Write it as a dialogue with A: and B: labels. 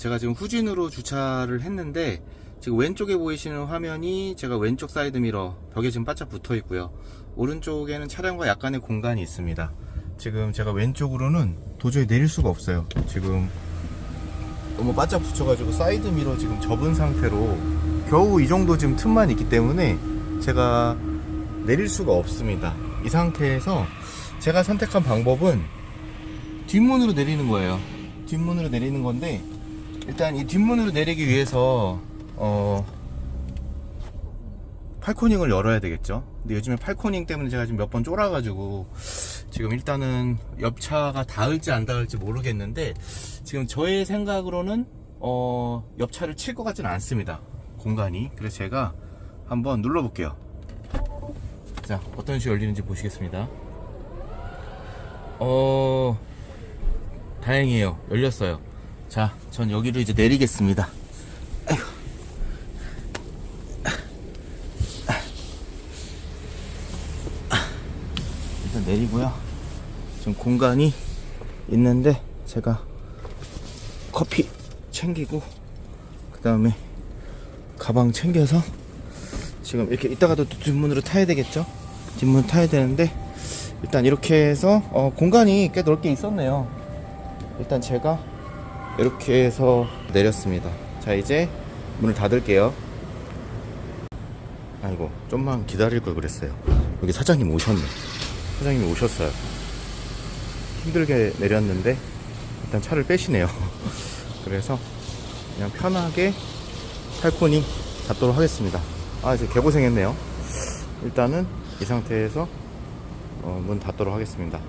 A: 제가 지금 후진으로 주차를 했는데 지금 왼쪽에 보이시는 화면이 제가 왼쪽 사이드 미러 벽에 지금 바짝 붙어 있고요. 오른쪽에는 차량과 약간의 공간이 있습니다. 지금 제가 왼쪽으로는 도저히 내릴 수가 없어요. 지금 너무 바짝 붙여가지고 사이드 미러 지금 접은 상태로 겨우 이 정도 지금 틈만 있기 때문에 제가 내릴 수가 없습니다. 이 상태에서 제가 선택한 방법은 뒷문으로 내리는 거예요. 뒷문으로 내리는 건데 일단 이 뒷문으로 내리기 위해서 어 팔코닝을 열어야 되겠죠. 근데 요즘에 팔코닝 때문에 제가 지금 몇 번 쫄아가지고 지금 일단은 옆차가 닿을지 안 닿을지 모르겠는데 지금 저의 생각으로는 어 옆차를 칠 것 같지는 않습니다. 공간이. 그래서 제가 한번 눌러 볼게요. 자 어떤 식으로 열리는지 보시겠습니다. 어 다행이에요. 열렸어요. 자, 전 여기로 이제 내리겠습니다. 아이고. 일단 내리고요. 지금 공간이 있는데 제가 커피 챙기고 그 다음에 가방 챙겨서 지금 이렇게 이따가도 또 뒷문으로 타야 되겠죠? 뒷문 타야 되는데 일단 이렇게 해서 어, 공간이 꽤 넓게 있었네요. 일단 제가 이렇게 해서 내렸습니다. 자, 이제 문을 닫을게요. 아이고, 좀만 기다릴 걸 그랬어요. 여기 사장님 오셨네. 사장님이 오셨어요. 힘들게 내렸는데, 일단 차를 빼시네요. 그래서 그냥 편하게 팔코니 닫도록 하겠습니다. 아, 이제 개고생했네요. 일단은 이 상태에서 어, 문 닫도록 하겠습니다.